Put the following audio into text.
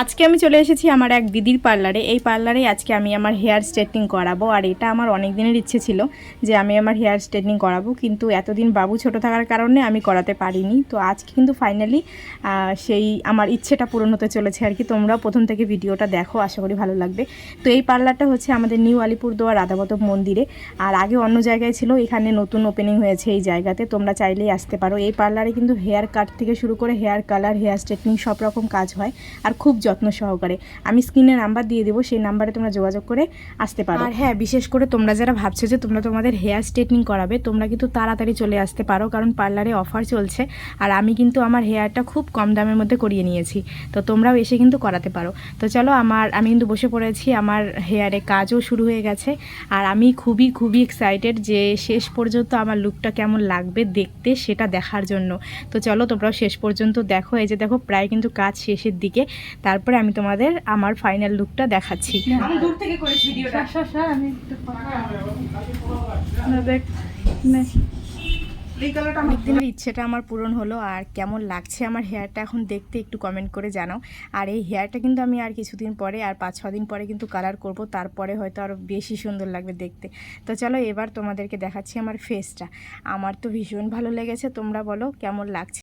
আজকে আমি চলে এসেছি আমার এক দিদির পার্লারে। এই পার্লারে আজকে আমি আমার হেয়ার স্ট্রেটনিং করাবো, আর এটা আমার অনেক দিনের ইচ্ছে ছিল যে আমি আমার হেয়ার স্ট্রেটনিং করাবো, কিন্তু এতদিন বাবু ছোট থাকার কারণে আমি করাতে পারিনি। তো আজকে কিন্তু ফাইনালি সেই আমার ইচ্ছেটা পূরণ হতে চলেছে আর কি। তোমরাও প্রথম থেকে ভিডিওটা দেখো, আশা করি ভালো লাগবে। তো এই পার্লারটা হচ্ছে আমাদের নিউ আলিপুরদুয়ার রাধাবতব মন্দিরে, আর আগে অন্য জায়গায় ছিল, এখানে নতুন ওপেনিং হয়েছে এই জায়গাতে, তোমরা চাইলেই আসতে পারো। এই পার্লারে কিন্তু হেয়ার কাট থেকে শুরু করে হেয়ার কালার, হেয়ার স্ট্রেটনিং সব রকম কাজ হয়, আর খুব যত্ন সহকারে। আমি স্ক্রিনে নাম্বার দিয়ে দেবো, সেই নাম্বারে তোমরা যোগাযোগ করে আসতে পারো। আর হ্যাঁ বিশেষ করে তোমরা যারা ভাবছ যে তোমরা তোমাদের হেয়ার স্ট্রেটনিং করাবে, তোমরা কিন্তু তাড়াতাড়ি চলে আসতে পারো, কারণ পার্লারে অফার চলছে। আর আমি কিন্তু আমার হেয়ারটা খুব কম দামের মধ্যে করিয়ে নিয়েছি। তো তোমরাও এসে কিন্তু করাতে পারো। তো চলো আমার, আমি কিন্তু বসে পড়েছি, আমার হেয়ারে কাজও শুরু হয়ে গেছে। আর আমি খুবই খুবই এক্সাইটেড যে শেষ পর্যন্ত আমার লুকটা কেমন লাগবে দেখতে সেটা দেখার জন্য। তো চলো তোমরাও শেষ পর্যন্ত দেখো। এই যে দেখো, প্রায় কিন্তু কাজ শেষের দিকে। তারপরে আমি তোমাদের আমার ফাইনাল লুকটা দেখাচ্ছি। আমি দূর থেকে করিস ভিডিওটা। আমি একটু না। দেখ অনেক দিনের ইচ্ছেটা আমার পূরণ হলো আর কেমন লাগছে আমার হেয়ারটা এখন দেখতে একটু কমেন্ট করে জানাও। আর এই হেয়ারটা কিন্তু আমি আর কিছুদিন পরে আর পাঁচ ছ দিন পরে কিন্তু কালার করব তারপরে হয়তো আরও বেশি সুন্দর লাগবে দেখতে। তো চলো এবার তোমাদেরকে দেখাচ্ছি আমার ফেসটা আমার তো ভীষণ ভালো লেগেছে তোমরা বলো কেমন লাগছে।